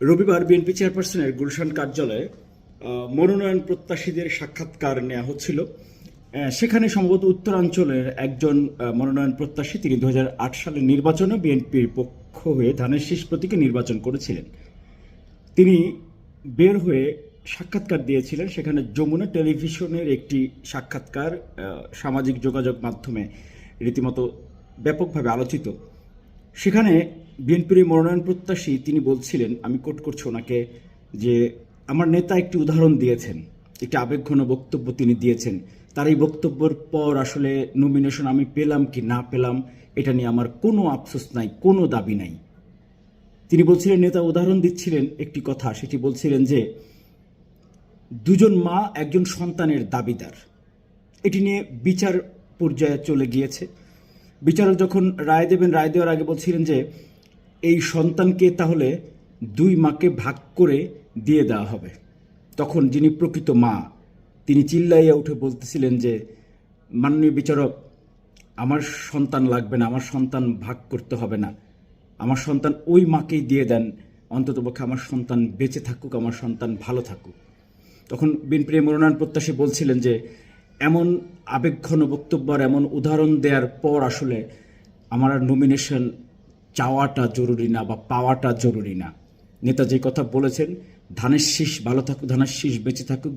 রবিবার বিএনপি চেয়ারপারসনের গুলশান কার্যালয়ে মনোনয়ন প্রত্যাশীদের সাক্ষাৎকার নেওয়া হচ্ছিল। সেখানে সম্ভবত উত্তরাঞ্চলের একজন মনোনয়ন প্রত্যাশী, তিনি দু হাজার আট সালের নির্বাচনে বিএনপির পক্ষ হয়ে ধানের শীষ প্রতীকে নির্বাচন করেছিলেন। তিনি বের হয়ে সাক্ষাৎকার দিয়েছিলেন। সেখানে যমুনা টেলিভিশনের একটি সাক্ষাৎকার সামাজিক যোগাযোগ মাধ্যমে রীতিমতো ব্যাপকভাবে আলোচিত। সেখানে বিএনপির মনোনয়ন প্রত্যাশী তিনি বলছিলেন, আমি কোট করছি ওনাকে, যে আমার নেতা একটি উদাহরণ দিয়েছেন, একটি আবেগঘন বক্তব্য তিনি দিয়েছেন। তার এই বক্তব্যের পর আসলে নমিনেশন আমি পেলাম কি না পেলাম, এটা নিয়ে আমার কোনো আফসোস নাই, কোনো দাবি নাই। তিনি বলছিলেন, নেতা উদাহরণ দিচ্ছিলেন একটি কথা, সেটি বলছিলেন যে, দুজন মা একজন সন্তানের দাবিদার। এটি নিয়ে বিচার পর্যায়ে চলে গিয়েছে। বিচারক যখন রায় দেবেন, রায় দেওয়ার আগে বলছিলেন যে এই সন্তানকে তাহলে দুই মাকে ভাগ করে দিয়ে দেওয়া হবে। তখন যিনি প্রকৃত মা, তিনি চিল্লাইয়া উঠে বলতেছিলেন যে, মাননীয় বিচারক, আমার সন্তান লাগবে না, আমার সন্তান ভাগ করতে হবে না। আমার সন্তান ওই মাকেই দিয়ে দেন, অন্ততপক্ষে আমার সন্তান বেঁচে থাকুক, আমার সন্তান ভালো থাকুক। তখন বিএনপির মনোনয়ন প্রত্যাশী বলছিলেন যে, এমন আবেগঘন বক্তব্য আর এমন উদাহরণ দেওয়ার পর আসলে আমার নমিনেশন চাওয়াটা জরুরি না বা পাওয়াটা জরুরি না। নেতা যে কথা বলেছেন, ধানের শীষ ভালো থাকুক, ধানের শীষ বেঁচে থাকুক,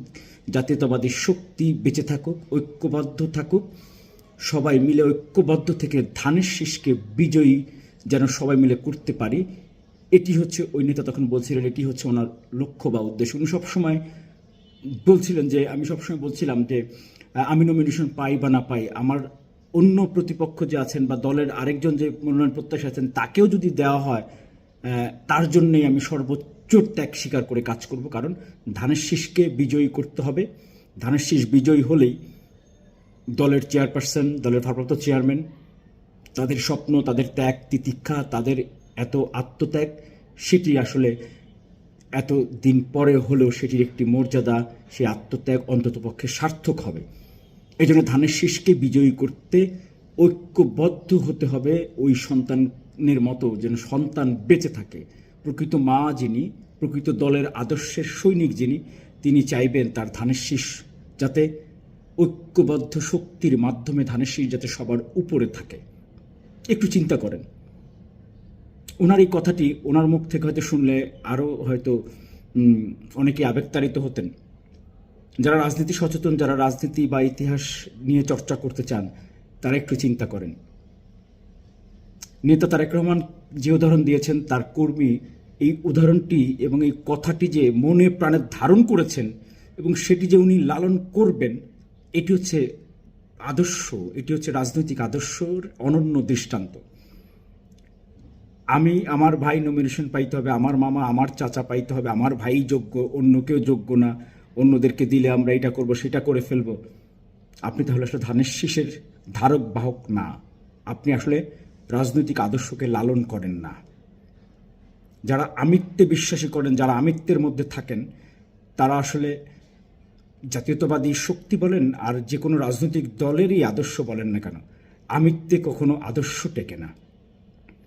জাতীয়তাবাদী শক্তি বেঁচে থাকুক, ঐক্যবদ্ধ থাকুক, সবাই মিলে ঐক্যবদ্ধ থেকে ধানের শীষকে বিজয়ী যেন সবাই মিলে করতে পারি। এটি হচ্ছে ওই নেতা তখন বলছিলেন, এটি হচ্ছে ওনার লক্ষ্য বা উদ্দেশ্য। উনি সবসময় বলছিলেন যে, আমি সবসময় বলছিলাম যে, আমি নমিনেশন পাই বা না পাই, আমার অন্য প্রতিপক্ষ যে আছেন বা দলের আরেকজন যে মনোনয়ন প্রত্যাশী আছেন, তাকেও যদি দেওয়া হয় তার জন্যই আমি সর্বোচ্চ ত্যাগ স্বীকার করে কাজ করব। কারণ ধানের শীষকে বিজয়ী করতে হবে। ধানের শীষ বিজয়ী হলেই দলের চেয়ারপারসন, দলের ভারপ্রাপ্ত চেয়ারম্যান, তাদের স্বপ্ন, তাদের ত্যাগ, তিতিক্ষা, তাদের এত আত্মত্যাগ, সেটি আসলে এত দিন পরে হলেও সেটির একটি মর্যাদা, সেই আত্মত্যাগ অন্ততপক্ষে সার্থক হবে। এই জন্য ধানের শীষকে বিজয়ী করতে ঐক্যবদ্ধ হতে হবে ওই সন্তানের মতো যেন সন্তান বেঁচে থাকে। প্রকৃত মা যিনি, প্রকৃত দলের আদর্শের সৈনিক যিনি, তিনি চাইবেন তার ধানের শীষ যাতে ঐক্যবদ্ধ শক্তির মাধ্যমে ধানের শীষ যাতে সবার উপরে থাকে। একটু চিন্তা করেন। ওনার এই কথাটি ওনার মুখ থেকে হয়তো শুনলে আরও হয়তো অনেকে আবেগতাড়িত হতেন। যারা রাজনীতি সচেতন, যারা রাজনীতি বা ইতিহাস নিয়ে চর্চা করতে চান, তারা একটু চিন্তা করেন। নেতা তারেক রহমান যে উদাহরণ দিয়েছেন, তার কর্মী এই উদাহরণটি এবং এই কথাটি যে মনে প্রাণে ধারণ করেছেন এবং সেটি যে উনি লালন করবেন, এটি হচ্ছে আদর্শ, এটি হচ্ছে রাজনৈতিক আদর্শর অনন্য দৃষ্টান্ত। আমি আমার ভাই নমিনেশন পাইতে হবে, আমার মামা, আমার চাচা পাইতে হবে, আমার ভাই যোগ্য, অন্য কেউ যোগ্য না। অন্যদেরকে দিলে আমরা এটা করব, সেটা করে ফেলব। আপনি তাহলে আসলে ধানের শীষের ধারক বাহক না। আপনি আসলে রাজনৈতিক আদর্শকে লালন করেন না। যারা আমিত্বে বিশ্বাসী করেন, যারা আমিত্বের মধ্যে থাকেন, তারা আসলে জাতীয়তাবাদী শক্তি বলেন আর যে কোনো রাজনৈতিক দলেরই আদর্শ বলেন না কেন, আমিত্বে কখনো আদর্শ টেকে না।